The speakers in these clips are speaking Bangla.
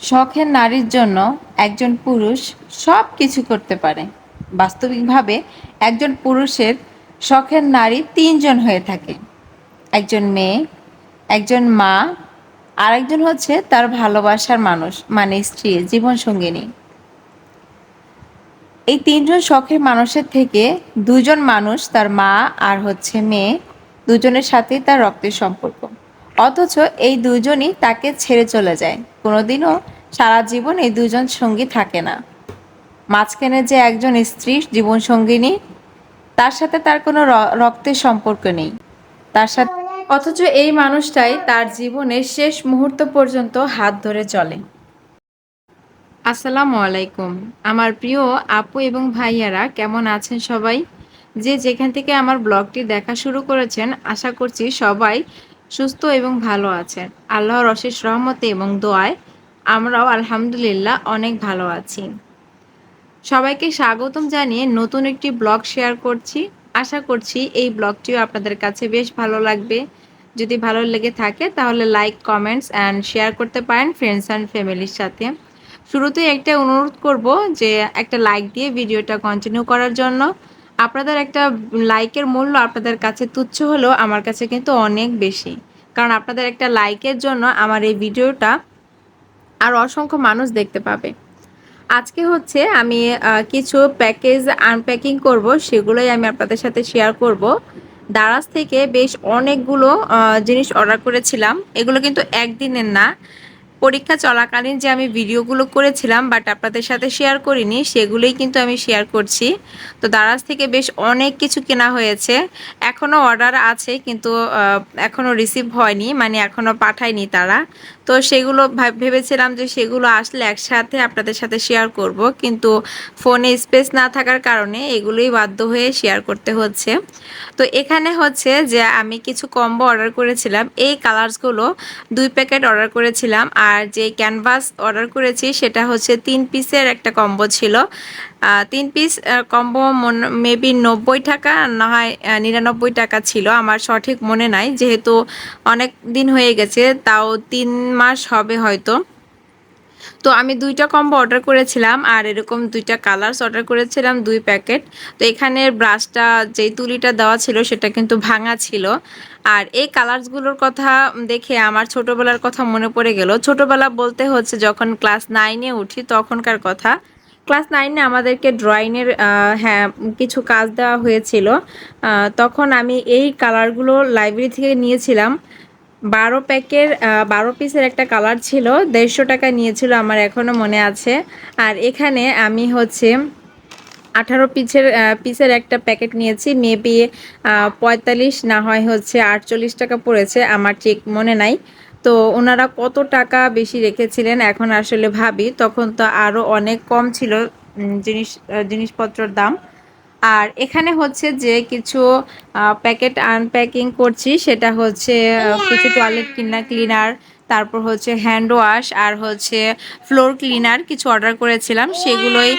শখের নারীর জন্য একজন পুরুষ সব কিছু করতে পারে। বাস্তবিকভাবে একজন পুরুষের শখের নারী তিনজন হয়ে থাকে। একজন মেয়ে, একজন মা আর একজন হচ্ছে তার ভালোবাসার মানুষ মানে স্ত্রী, জীবনসঙ্গিনী। এই তিনজন শখের মানুষের থেকে দুজন মানুষ তার মা আর হচ্ছে মেয়ে, দুজনের সাথেই তার রক্তের সম্পর্ক। অথচ এই দুজনই তাকে ছেড়ে চলে যায়। কোনোদিনও সারা জীবন এই দুজন সঙ্গী থাকে না। মাঝখানে যে একজন স্ত্রী, জীবন সঙ্গিনী, তার সাথে তার কোনো রক্তের সম্পর্ক নেই। তার সাথে অথচ এই মানুষটাই তার জীবনের শেষ মুহূর্ত পর্যন্ত হাত ধরে চলে। আসসালামু আলাইকুম। আমার প্রিয় আপু এবং ভাইয়ারা, কেমন আছেন সবাই? যে যেখান থেকে আমার ব্লগটি দেখা শুরু করেছেন, আশা করছি সবাই সুস্থ এবং ভালো আছেন। আল্লাহর অশেষ রহমতে এবং দোয়ায় আমরাও আলহামদুলিল্লাহ অনেক ভালো আছি। সবাইকে স্বাগতম জানিয়ে নতুন একটি ব্লগ শেয়ার করছি। আশা করছি এই ব্লগটিও আপনাদের কাছে বেশ ভালো লাগবে। যদি ভালো লেগে থাকে তাহলে লাইক, কমেন্টস অ্যান্ড শেয়ার করতে পারেন ফ্রেন্ডস অ্যান্ড ফ্যামিলির সাথে। শুরুতে একটা অনুরোধ করব যে একটা লাইক দিয়ে ভিডিওটা কন্টিনিউ করার জন্য। আপনাদের একটা লাইকের মূল্য আপনাদের কাছে তুচ্ছ হলেও আমার কাছে কিন্তু অনেক বেশি। কারণ আপনাদের একটা লাইকের জন্য আমার এই ভিডিওটা আর অসংখ্য মানুষ দেখতে পাবে। আজকে হচ্ছে আমি কিছু প্যাকেজ আনপ্যাকিং করব, সেগুলোই আমি আপনাদের সাথে শেয়ার করব। দারাজ থেকে বেশ অনেকগুলো জিনিস অর্ডার করেছিলাম। এগুলো কিন্তু একদিনের না পরীক্ষা চলাকালীন যে আমি ভিডিওগুলো করেছিলাম বাট আপনাদের সাথে শেয়ার করিনি, সেগুলোই কিন্তু আমি শেয়ার করছি। তো দারাজ থেকে বেশ অনেক কিছু কেনা হয়েছে। এখনও অর্ডার আছে, কিন্তু এখনও রিসিভ হয়নি মানে এখনও পাঠায়নি তারা। তো সেগুলো ভাব- ভেবেছিলাম যে সেগুলো আসলে একসাথে আপনাদের সাথে শেয়ার করব, কিন্তু ফোনে স্পেস না থাকার কারণে এগুলোই বাধ্য হয়ে শেয়ার করতে হচ্ছে। তো এখানে হচ্ছে যে আমি কিছু কম্বো অর্ডার করেছিলাম। এই কালার্সগুলো দুই প্যাকেট অর্ডার করেছিলাম, আর যে ক্যানভাস অর্ডার করেছি সেটা হচ্ছে তিন পিসের একটা কম্বো ছিল। তিন পিস কম্বো মেবি নব্বই টাকা না হয় নিরানব্বই টাকা ছিল। আমার সঠিক মনে নাই, যেহেতু অনেক দিন হয়ে গেছে, তাও তিন মাস হবে হয়তো। তো আমি দুইটা কম্বো অর্ডার করেছিলাম আর এরকম দুইটা কালার্স অর্ডার করেছিলাম, দুই প্যাকেট তো এখানে ব্রাশটা যেই তুলিটা দেওয়া ছিল সেটা কিন্তু ভাঙা ছিল। আর এই কালার্সগুলোর কথা দেখে আমার ছোটবেলার কথা মনে পড়ে গেল। ছোটবেলা বলতে হচ্ছে যখন ক্লাস নাইনে উঠি তখনকার কথা। ক্লাস নাইনে আমাদেরকে ড্রয়িংয়ের হ্যাঁ কিছু কাজ দেওয়া হয়েছিল। তখন আমি এই কালারগুলো লাইব্রেরি থেকে নিয়েছিলাম। বারো প্যাকের বারো পিসের একটা কালার ছিল, দেড়শো টাকা নিয়েছিল আমার এখনও মনে আছে। আর এখানে আমি হচ্ছে আঠারো পিসের পিসের একটা প্যাকেট নিয়েছি, মেবি পঁয়তাল্লিশ, না হয় হচ্ছে আটচল্লিশ টাকা পড়েছে, আমার ঠিক মনে নাই। তো ওনারা কত টাকা বেশি রেখেছিলেন এখন আসলে ভাবি, তখন তো আরও অনেক কম ছিল জিনিস জিনিসপত্রর জিনিসপত্রের দাম। আর এখানে হচ্ছে যে কিছু প্যাকেট আনপ্যাকিং করছি। সেটা হচ্ছে কিছু টয়লেট কিনা ক্লিনার তারপর হচ্ছে হ্যান্ড ওয়াশ আর হচ্ছে ফ্লোর ক্লিনার কিছু অর্ডার করেছিলাম। সেগুলোই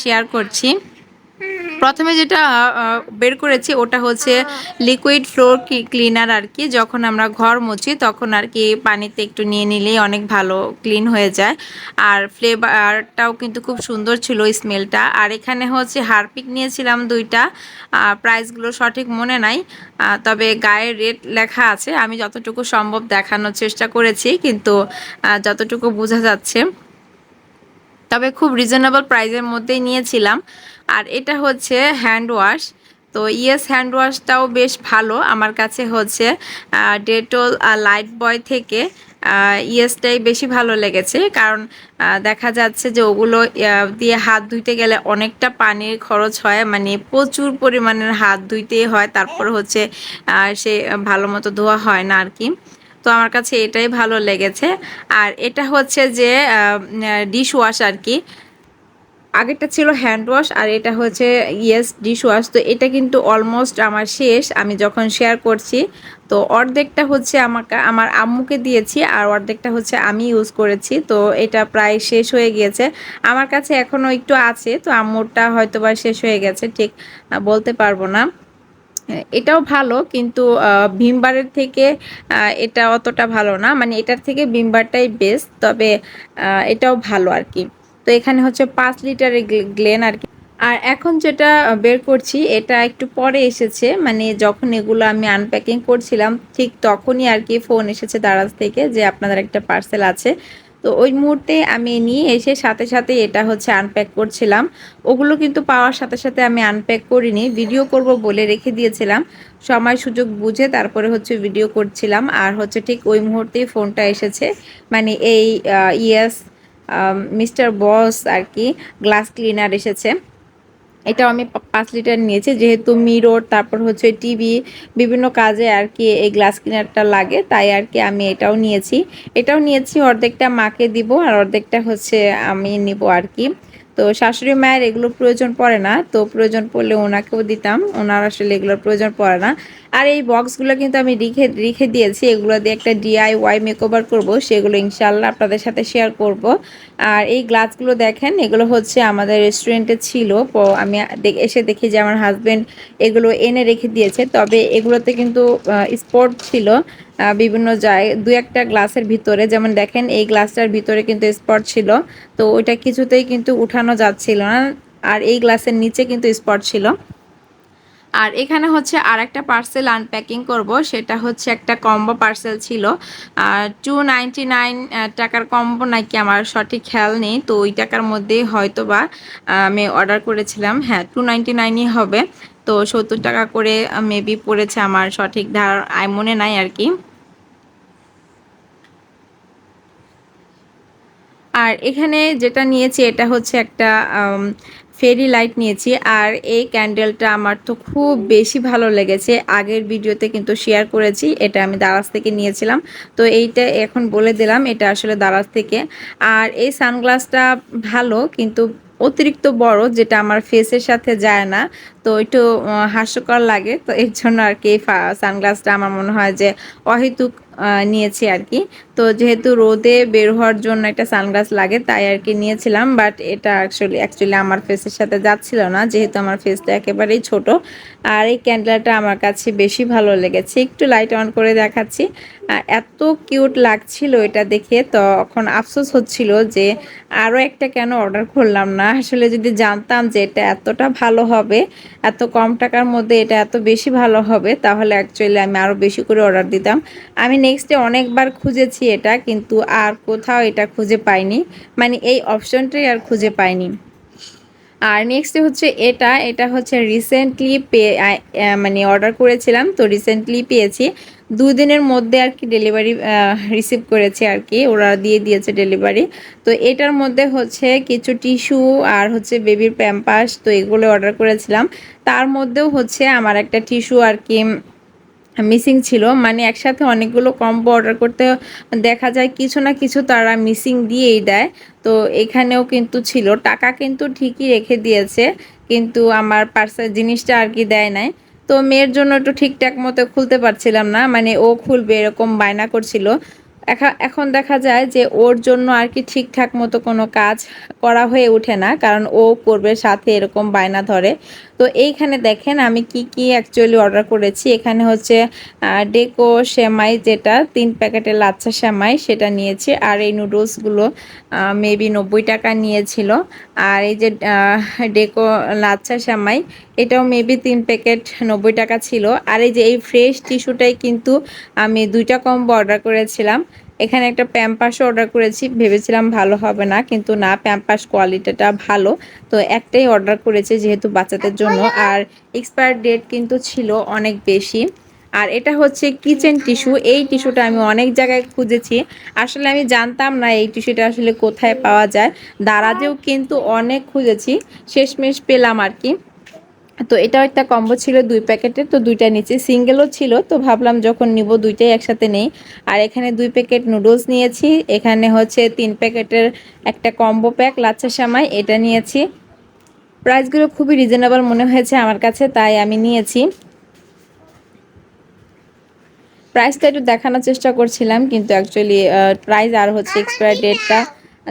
শেয়ার করছি। প্রথমে যেটা বের করেছি ওটা হচ্ছে লিকুইড ফ্লোর ক্লিনার আর কি যখন আমরা ঘর মুছি তখন আর কি পানিতে একটু নিয়ে নিলেই অনেক ভালো ক্লিন হয়ে যায়। আর ফ্লেভারটাও কিন্তু খুব সুন্দর ছিল স্মেলটা আর এখানে হচ্ছে হারপিক নিয়েছিলাম দুইটা প্রাইসগুলো সঠিক মনে নাই তবে গায়ের রেট লেখা আছে আমি যতটুকু সম্ভব দেখানোর চেষ্টা করেছি কিন্তু যতটুকু বোঝা যাচ্ছে। তবে খুব রিজনেবল প্রাইসের মধ্যেই নিয়েছিলাম। আর এটা হচ্ছে হ্যান্ড ওয়াশ তো ইয়েস হ্যান্ড ওয়াশটাও বেশ ভালো। আমার কাছে হচ্ছে ডেটল লাইট বয় থেকে ইয়েসটাই বেশি ভালো লেগেছে। কারণ দেখা যাচ্ছে যে ওগুলো দিয়ে হাত ধুইতে গেলে অনেকটা পানির খরচ হয়। মানে প্রচুর পরিমাণের হাত ধুইতেই হয়। তারপর হচ্ছে সে ভালো মতো ধোয়া হয় না আর কি তো আমার কাছে এটাই ভালো লেগেছে। আর এটা হচ্ছে যে ডিশ ওয়াশ আর কি আগেরটা ছিল হ্যান্ড ওয়াশ আর এটা হচ্ছে ইয়েস ডিশ ওয়াশ তো এটা কিন্তু অলমোস্ট আমার শেষ, আমি যখন শেয়ার করছি, তো অর্ধেকটা হচ্ছে আমাকে, আমার আম্মুকে দিয়েছি আর অর্ধেকটা হচ্ছে আমি ইউজ করেছি। তো এটা প্রায় শেষ হয়ে গিয়েছে। আমার কাছে এখনও একটু আছে, তো আম্মুরটা হয়তো বা শেষ হয়ে গেছে, ঠিক বলতে পারব না। এটাও ভালো, কিন্তু ভীমবারের থেকে এটা অতটা ভালো না। মানে এটার থেকে ভীমবারটাই বেস্ট তবে এটাও ভালো আর কি। এখানে হচ্ছে পাঁচ লিটারের গ্লেন আর কি। আর এখন যেটা বের করছি, এটা একটু পরে এসেছে মানে যখন এগুলো আমি আনপ্যাকিং করছিলাম, ঠিক তখনই আর কি ফোন এসেছে দারাজ থেকে যে আপনাদের একটা পার্সেল আছে। তো ওই মুহূর্তে আমি নিয়ে এসে সাথে সাথে এটা হচ্ছে আনপ্যাক করছিলাম। ওগুলো কিন্তু পাওয়ার সাথে সাথে আমি আনপ্যাক করিনি ভিডিও করব বলে রেখে দিয়েছিলাম। সময় সুযোগ বুঝে তারপরে হচ্ছে ভিডিও করছিলাম। আর হচ্ছে ঠিক ওই মুহূর্তেই ফোনটা এসেছে মানে এই ইয়েস মিস্টার বস আর কি, গ্লাস ক্লিনার এসেছে। এটাও আমি পাঁচ লিটার নিয়েছি, যেহেতু মিরর, তারপর হচ্ছে টিভি, বিভিন্ন কাজে আর কি এই গ্লাস ক্লিনারটা লাগে, তাই আর কি আমি এটাও নিয়েছি। এটাও নিয়েছি, অর্ধেকটা মাকে দিব আর অর্ধেকটা হচ্ছে আমি নিব আর কি। তো শাশুড়ি মায়ের এগুলো প্রয়োজন পড়ে না, তো প্রয়োজন পড়লে ওনাকেও দিতাম। ওনার আসলে এগুলোর প্রয়োজন পড়ে না। আর এই বক্সগুলো কিন্তু আমি রেখে রেখে দিয়েছি। এগুলো দিয়ে একটা ডিআই ওয়াই মেকওভার করব, সেগুলো ইনশাল্লাহ আপনাদের সাথে শেয়ার করব। আর এই গ্লাসগুলো দেখেন, এগুলো হচ্ছে আমাদের রেস্টুরেন্টে ছিল। আমি এসে দেখি যে আমার হাজব্যান্ড এগুলো এনে রেখে দিয়েছে। তবে এগুলোতে কিন্তু স্পট ছিল। বিভিন্ন জায়গায় দু একটা গ্লাসের ভিতরে, যেমন দেখেন এই গ্লাসটার ভিতরে কিন্তু স্পট ছিল, তো ওইটা কিছুতেই কিন্তু উঠানো যাচ্ছিল না, আর এই গ্লাসের নিচে কিন্তু স্পট ছিল। আর এখানে হচ্ছে আর একটা পার্সেল আনপ্যাকিং করব, সেটা হচ্ছে একটা কম্বো পার্সেল ছিল। আর টু নাইনটি নাইন টাকার কম্বো নাকি আমার সঠিক খেয়াল নেই, তো ওই টাকার মধ্যে হয়তো বা আমি অর্ডার করেছিলাম। হ্যাঁ টু নাইনটি নাইনই হবে, তো সত্তর টাকা করে মেবি পড়েছে আমার সঠিক ধার, আয় মনে নাই আর কি। আর এখানে যেটা নিয়েছি, এটা হচ্ছে একটা ফেরি লাইট নিয়েছি। আর এই ক্যান্ডেলটা আমার তো খুব বেশি ভালো লেগেছে। আগের ভিডিওতে কিন্তু শেয়ার করেছি, এটা আমি দারাজ থেকে নিয়েছিলাম। তো এইটা এখন বলে দিলাম, এটা আসলে দারাজ থেকে। আর এই সানগ্লাসটা ভালো, কিন্তু অতিরিক্ত বড়, যেটা আমার ফেসের সাথে যায় না। তো একটু হাস্যকর লাগে। তো এর জন্য আর কি সানগ্লাসটা আমার মনে হয় যে অহেতুক নিয়েছি আর কি। তো যেহেতু রোদে বের হওয়ার জন্য একটা সানগ্লাস লাগে, তাই আর কি নিয়েছিলাম। বাট এটা অ্যাকচুয়ালি অ্যাকচুয়ালি আমার ফেসের সাথে যাচ্ছিল না, যেহেতু আমার ফেসটা একেবারেই ছোট। আর এই ক্যান্ডেলটা আমার কাছে বেশি ভালো লেগেছে। একটু লাইট অন করে দেখাচ্ছি। এত কিউট লাগছিল এটা দেখে। তখন আফসোস হচ্ছিল যে আরও একটা কেন অর্ডার করলাম না? আসলে যদি জানতাম যে এটা এতটা ভালো হবে, এত কম টাকার মধ্যে এটা এত বেশি ভালো হবে, তাহলে অ্যাকচুয়ালি আমি আরও বেশি করে অর্ডার দিতাম। আমি নেক্সটে অনেকবার খুঁজেছি এটা, কিন্তু আর কোথাও এটা খুঁজে পাইনি। মানে এই অপশনটাই আর খুঁজে পাইনি। আর নেক্সট হচ্ছে এটা এটা হচ্ছে রিসেন্টলি পেয়ে মানে অর্ডার করেছিলাম, তো রিসেন্টলি পেয়েছি। দুদিনের মধ্যে আর কি ডেলিভারি রিসিভ করেছে আর কি, ওরা দিয়ে দিয়েছে ডেলিভারি তো এটার মধ্যে হচ্ছে কিছু টিস্যু আর হচ্ছে বেবির প্যাম্পাস তো এগুলো অর্ডার করেছিলাম। তার মধ্যেও হচ্ছে আমার একটা টিস্যু আর কি মিসিং ছিল। মানে একসাথে অনেকগুলো কম্বো অর্ডার করতে দেখা যায় কিছু না কিছু তারা মিসিং দিয়েই দেয়। তো এখানেও কিন্তু ছিল। টাকা কিন্তু ঠিকই রেখে দিয়েছে, কিন্তু আমার পার্সেল জিনিসটা আর কি দেয় নাই। তো মেয়ের জন্য একটু ঠিকঠাক মতো খুলতে পারছিলাম না। মানে ও খুলবে এরকম বায়না করছিল। এখন দেখা যায় যে ওর জন্য আর কি ঠিকঠাক মতো কোনো কাজ করা হয়ে ওঠে না, কারণ ও করবে সাথে এরকম বায়না ধরে। তো এইখানে দেখেন আমি কি কি অ্যাকচুয়ালি অর্ডার করেছি। এখানে হচ্ছে ডেকো শ্যামাই যেটা, তিন প্যাকেটের লাচ্ছা শ্যামাই সেটা নিয়েছি। আর এই নুডলসগুলো মেবি নব্বই টাকা নিয়েছিল। আর এই যে ডেকো, লাচ্ছা শ্যামাই এটাও মেবি তিন প্যাকেট নব্বই টাকা ছিল। আর এই যে এই ফ্রেশ টিস্যুটাই কিন্তু আমি দুইটা কম্বো অর্ডার করেছিলাম। এখানে একটা প্যাম্পাসও অর্ডার করেছি, ভেবেছিলাম ভালো হবে না, কিন্তু না প্যাম্পাস কোয়ালিটিটা ভালো। তো একটাই অর্ডার করেছি যেহেতু বাচ্চাদের জন্য। আর এক্সপায়ার ডেট কিন্তু ছিল অনেক বেশি। আর এটা হচ্ছে কিচেন টিস্যু। এই টিস্যুটা আমি অনেক জায়গায় খুঁজেছি। আসলে আমি জানতাম না এই টিস্যুটা আসলে কোথায় পাওয়া যায়। দারাজেও কিন্তু অনেক খুঁজেছি। শেষমেশ পেলাম আর কি। তো এটাও একটা কম্বো ছিল দুই প্যাকেটের, তো দুইটা নিচে সিঙ্গেলও ছিল, তো ভাবলাম যখন নিব দুইটাই একসাথে নেই। আর এখানে দুই প্যাকেট নুডলস নিয়েছি। এখানে হচ্ছে তিন প্যাকেটের একটা কম্বো প্যাক, লাচ্ছা সামাই, এটা নিয়েছি। প্রাইসগুলো খুবই রিজনেবল মনে হয়েছে আমার কাছে, তাই আমি নিয়েছি। প্রাইসটা একটু দেখানোর চেষ্টা করছিলাম, কিন্তু অ্যাকচুয়ালি প্রাইস আর হচ্ছে এক্সপায়ার ডেটটা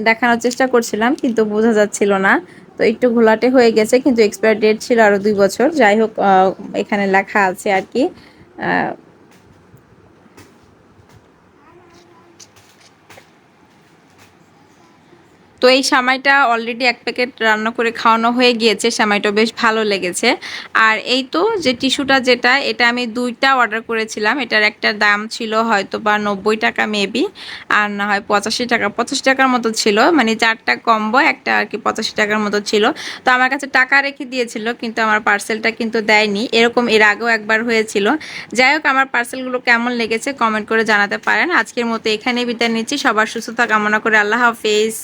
দেখানোর চেষ্টা করছিলাম, কিন্তু বোঝা যাচ্ছিল না। তো একটু ঘোলাটে হয়ে গেছে, কিন্তু এক্সপায়ার ডেট ছিল আরও দুই বছর। যাই হোক এখানে লেখা আছে আর কি তো এই সামাইটা অলরেডি এক প্যাকেট রান্না করে খাওয়ানো হয়ে গিয়েছে সামাইটা বেশ ভালো লেগেছে। আর এই তো যে টিস্যুটা যেটা, এটা আমি দুইটা অর্ডার করেছিলাম, এটার একটা দাম ছিল হয়তো বা নব্বই টাকা মেবি আর না হয় পঁচাশি টাকা। পঁচাশি টাকার মতো ছিল মানে চারটা কম্বো একটা আর কি পঁচাশি টাকার মতো ছিল। তো আমার কাছে টাকা রেখে দিয়েছিল, কিন্তু আমার পার্সেলটা কিন্তু দেয়নি। এরকম এর আগেও একবার হয়েছিল। যাই হোক, আমার পার্সেলগুলো কেমন লেগেছে কমেন্ট করে জানাতে পারেন। আজকের মতো এখানেই বিদায় নিচ্ছি। সবার সুস্থতা কামনা করে আল্লাহ হাফেজ।